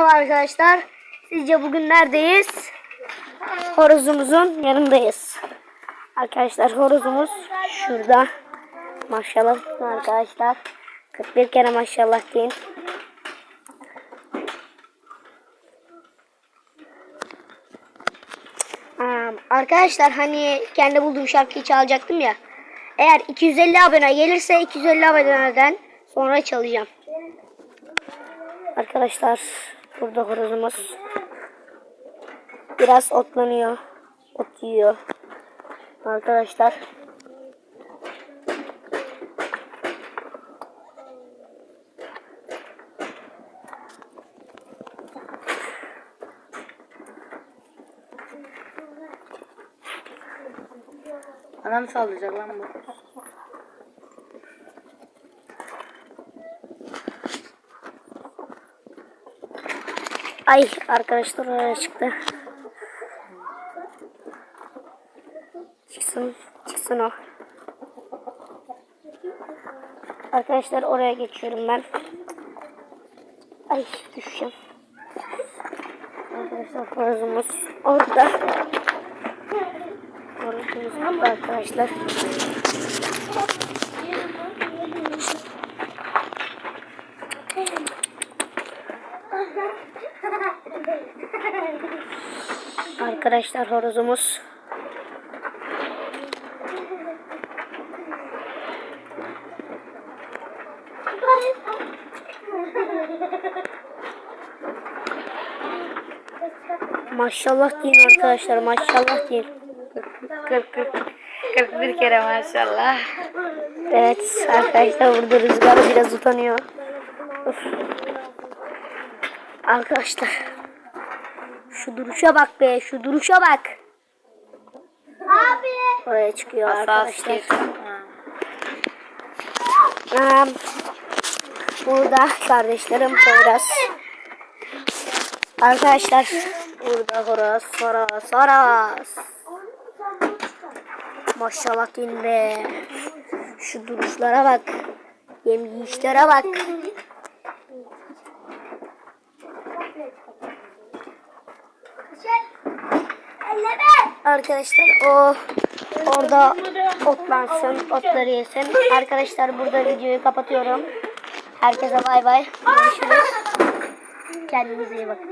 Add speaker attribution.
Speaker 1: Merhaba arkadaşlar. Sizce bugün neredeyiz? Horozumuzun yanındayız. Arkadaşlar horozumuz şurada. Maşallah arkadaşlar. 41 kere maşallah deyin. Arkadaşlar hani kendi bulduğum şarkıyı çalacaktım ya. Eğer 250 abone gelirse 250 aboneden sonra çalacağım. Arkadaşlar burada horozumuz biraz otlanıyor. Ot yiyor. Arkadaşlar.
Speaker 2: Anam sallayacak lan bu.
Speaker 1: Ay arkadaşlar oraya çıktı. Çıksın, çıksın o. Arkadaşlar oraya geçiyorum ben. Ay düşeceğim. Arkadaşlar horozumuz orada. Horozumuz orada arkadaşlar. Arkadaşlar horozumuz. Maşallah deyin arkadaşlar maşallah deyin.
Speaker 2: 40 40 41 kere maşallah.
Speaker 1: Evet arkadaşlar burada rüzgar biraz utanıyor. Of. Arkadaşlar. Şu duruşa bak be şu duruşa bak. Abi. Oraya çıkıyor arkadaşlar. Ee, burada kardeşlerim Poyraz. Arkadaşlar burada horoz, horoz, horoz. Maşallah deyin be. Şu duruşlara bak. Yem yiyişlere bak. Arkadaşlar o orada otlansın, otları yesin. Arkadaşlar burada videoyu kapatıyorum. Herkese bay bay. Görüşürüz. Kendinize iyi bakın.